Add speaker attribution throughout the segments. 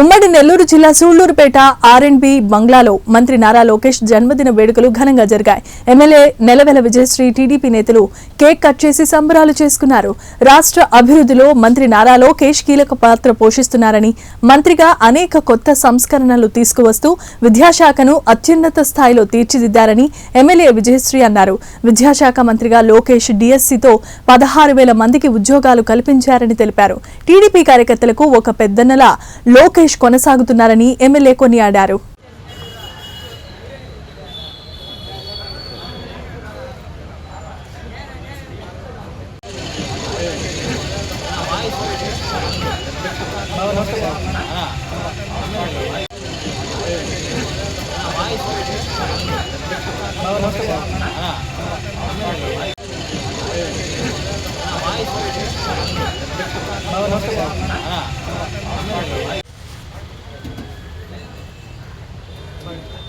Speaker 1: ఉమ్మడి నెల్లూరు జిల్లా Sullurpeta are and B బంగ్లాలో మంత్రి నారా లోకేష్ జన్మదిన వేడుకలు ఘనంగా జరిగాయి. ఎమ్మెల్యే నెలవెల విజయశ్రీ టీడీపీ నేతలు కేక్ కట్ చేసి సంబరాలు చేసుకున్నారు. రాష్ట్ర అభివృద్ధిలో మంత్రి నారా లోకేష్ కీలక పాత్ర పోషిస్తున్నారని మంత్రిగా అనేక కొత్త సంస్కరణలు తీసుకువస్తూ విద్యాశాఖను అత్యున్నత స్థాయిలో తీర్చిదిద్దారని ఎమ్మెల్యే విజయశ్రీ అన్నారు. విద్యాశాఖ మంత్రిగా లోకేష్ డిఎస్సితో పదహారు వేల మందికి ఉద్యోగాలు కల్పించారని తెలిపారు. టీడీపీ కార్యకర్తలకు ఒక పెద్దన్నలా లోకేష్ కొనసాగుతున్నారని ఎమ్మెల్యే కొనియాడారు.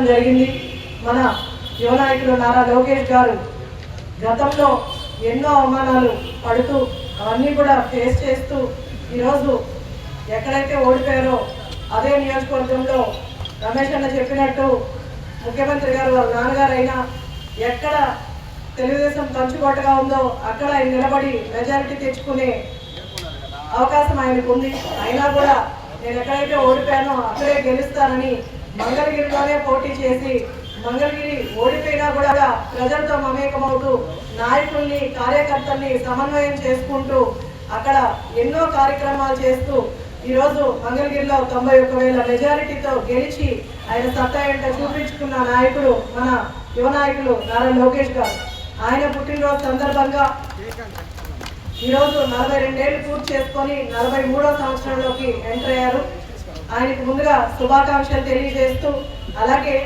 Speaker 2: చేయడం జరిగింది. మన యువనాయకుడు నారా లోకేష్ గారు గతంలో ఎన్నో అవమానాలు పడుతూ అవన్నీ కూడా ఫేస్ చేస్తూ ఈరోజు ఎక్కడైతే ఓడిపోయారో అదే నియోజకవర్గంలో రమేష్ అన్న చెప్పినట్టు ముఖ్యమంత్రి గారు వాళ్ళ నాన్నగారైనా ఎక్కడ తెలుగుదేశం కంచుకోటగా ఉందో అక్కడ ఆయన నిలబడి మెజారిటీ తెచ్చుకునే అవకాశం ఆయనకు ఉంది. అయినా కూడా నేను ఎక్కడైతే ఓడిపోయానో అక్కడే గెలుస్తానని మంగళగిరిలోనే పోటీ చేసి మంగళగిరి ఓడిపోయినా కూడా ప్రజలతో మమేకమవుతూ నాయకుల్ని కార్యకర్తల్ని సమన్వయం చేసుకుంటూ అక్కడ ఎన్నో కార్యక్రమాలు చేస్తూ ఈరోజు మంగళగిరిలో తొంభై ఒక్క వేల మెజారిటీతో గెలిచి ఆయన సత్తా ఏంటో చూపించుకున్న నాయకుడు మన యువ నాయకులు నారా లోకేష్ గారు. ఆయన పుట్టినరోజు సందర్భంగా ఈరోజు నలభై రెండేళ్ళు పూర్తి చేసుకొని నలభై మూడో సంవత్సరంలోకి ఎంటర్ అయ్యారు. ఆయనకు ముందుగా శుభాకాంక్షలు తెలియజేస్తూ అలాగే